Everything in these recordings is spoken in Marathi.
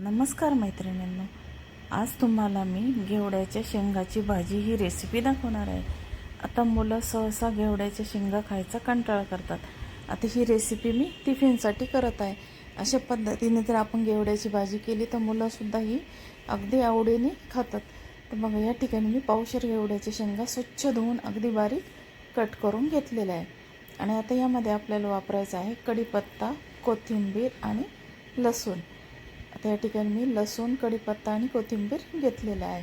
नमस्कार मैत्रिणींनो. आज तुम्हाला मी घेवड्याच्या शेंगाची भाजी ही रेसिपी दाखवणार आहे. आता मुलं सहसा घेवड्याच्या शेंगा खायचा कंटाळा करतात. आता ही रेसिपी मी टिफिनसाठी करत आहे. अशा पद्धतीने जर आपण घेवड्याची भाजी केली तर मुलंसुद्धा ही अगदी आवडीने खातात. तर मग या ठिकाणी मी पावशर घेवड्याच्या शेंगा स्वच्छ धुवून अगदी बारीक कट करून घेतलेल्या आहे आणि आता यामध्ये आपल्याला वापरायचं आहे कढीपत्ता कोथिंबीर आणि लसूण. आता या ठिकाणी मी लसूण कढीपत्ता आणि कोथिंबीर घेतलेला आहे.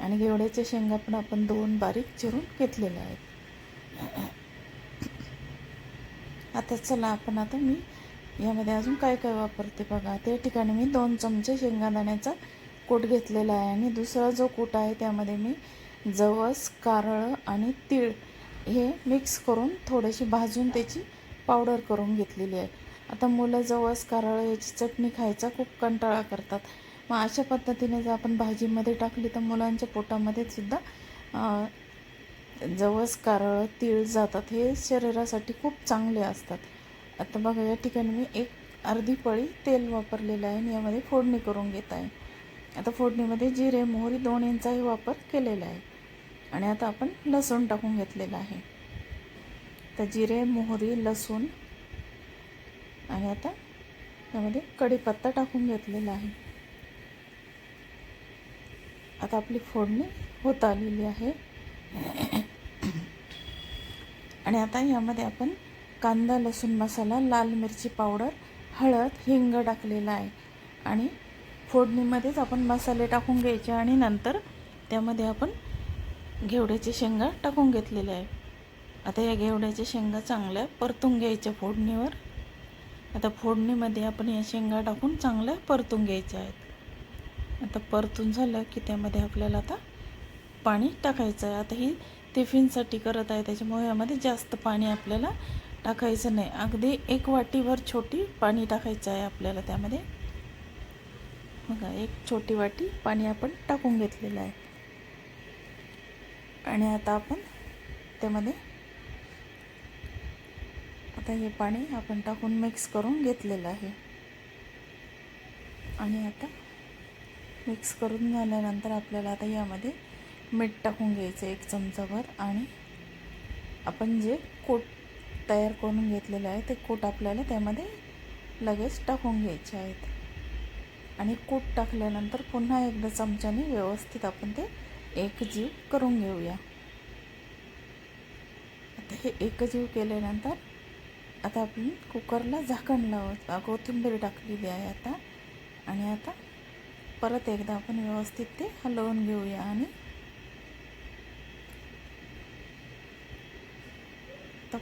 आणि घेवड्याच्या शेंगा पण आपण दोन बारीक चिरून घेतलेल्या आहेत. आता चला आपण आता मी यामध्ये अजून काय काय वापरते बघा. त्या ठिकाणी मी दोन चमचे शेंगादाण्याचा कूट घेतलेला आहे. आणि दुसरा जो कूट आहे त्यामध्ये मी जवस कारळं आणि तीळ हे मिक्स करून थोडेसे भाजून त्याची पावडर करून घेतलेली आहे. आता मुलं जवस कारळ याची चटणी खायचा खूप कंटाळा करतात. मग अशा पद्धतीने जर आपण भाजीमध्ये टाकली तर मुलांच्या पोटामध्ये सुद्धा जवस कारळ तीळ जातात. हे शरीरासाठी खूप चांगले असतात. आता बघा या ठिकाणी मी एक अर्धी पळी तेल वापरलेलं आहे आणि यामध्ये फोडणी करून घेत आहे. आता फोडणीमध्ये जिरे मोहरी दोन यांचाही वापर केलेला आहे. आणि आता आपण लसूण टाकून घेतलेलं आहे. तर जिरे मोहरी लसूण आणि आता त्यामध्ये कढीपत्ता टाकून घेतलेला आहे. आता आपली फोडणी होत आलेली आहे. आणि आता यामध्ये आपण कांदा लसूण मसाला लाल मिरची पावडर हळद हिंग टाकलेला आहे. आणि फोडणीमध्येच आपण मसाले टाकून घ्यायचे आणि नंतर त्यामध्ये आपण घेवड्याची शेंगा टाकून घेतलेल्या आहे. आता या घेवड्याच्या शेंगा चांगल्या परतून घ्यायच्या फोडणीवर. आता फोडणीमध्ये आपण या शेंगा टाकून चांगल्या परतून घ्यायच्या आहेत. आता परतून झालं की त्यामध्ये आपल्याला आता पाणी टाकायचं आहे. आता ही टिफिनसाठी करत आहे त्याच्यामुळे यामध्ये जास्त पाणी आपल्याला टाकायचं नाही. अगदी एक वाटीभर छोटी पाणी टाकायचं आहे आपल्याला त्यामध्ये. बघा एक छोटी वाटी पाणी आपण टाकून घेतलेलं आहे. आणि आता आपण त्यामध्ये आता हे पाणी आपण टाकून मिक्स करून घेतलेलं आहे. आणि आता मिक्स करून झाल्यानंतर आपल्याला आता यामध्ये मीठ टाकून घ्यायचं एक चमचाभर आणि आपण जे कोट तयार करून घेतलेलं आहे ते कोट आपल्याला त्यामध्ये लगेच टाकून घ्यायचे आहेत. आणि कूट टाकल्यानंतर पुन्हा एकदा चमच्याने व्यवस्थित आपण ते एकजीव करून घेऊया. आता हे एकजीव केल्यानंतर आता आपण कुकरला झाकण लावत कोथिंबीर टाकलेली आहे आता. आणि आता परत एकदा आपण व्यवस्थित ते हलवून घेऊया आणि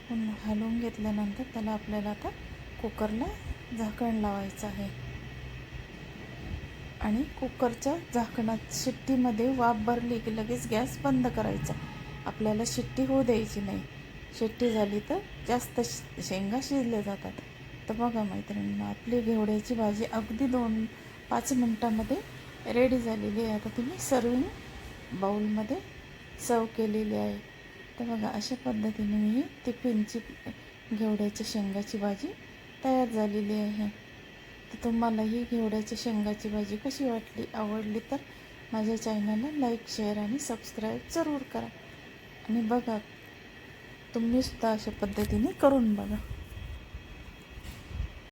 पुन्हा हलवून घेतल्यानंतर त्याला आपल्याला आता कुकरला झाकण लावायचं आहे. आणि कुकरच्या झाकणात शिट्टीमध्ये वाफ भरली की लगेच गॅस बंद करायचा. आपल्याला शिट्टी होऊ द्यायची नाही. शेट्टी झाली तर जास्त शेंगा शिजल्या जातात. तर बघा मैत्रिणींना आपली घेवड्याची भाजी अगदी दोन पाच मिनटामध्ये रेडी झालेली आहे. आता तुम्ही सर्विंग बाऊलमध्ये सर्व केलेली आहे. तर बघा अशा पद्धतीने मी टिफिनची घेवड्याच्या शेंगाची भाजी तयार झालेली आहे. तर तुम्हाला ही घेवड्याच्या शेंगाची भाजी कशी वाटली आवडली तर माझ्या चॅनलला लाईक शेअर आणि सबस्क्राईब जरूर करा. आणि बघा तुम्हीसुद्धा अशा पद्धतीने करून बघा.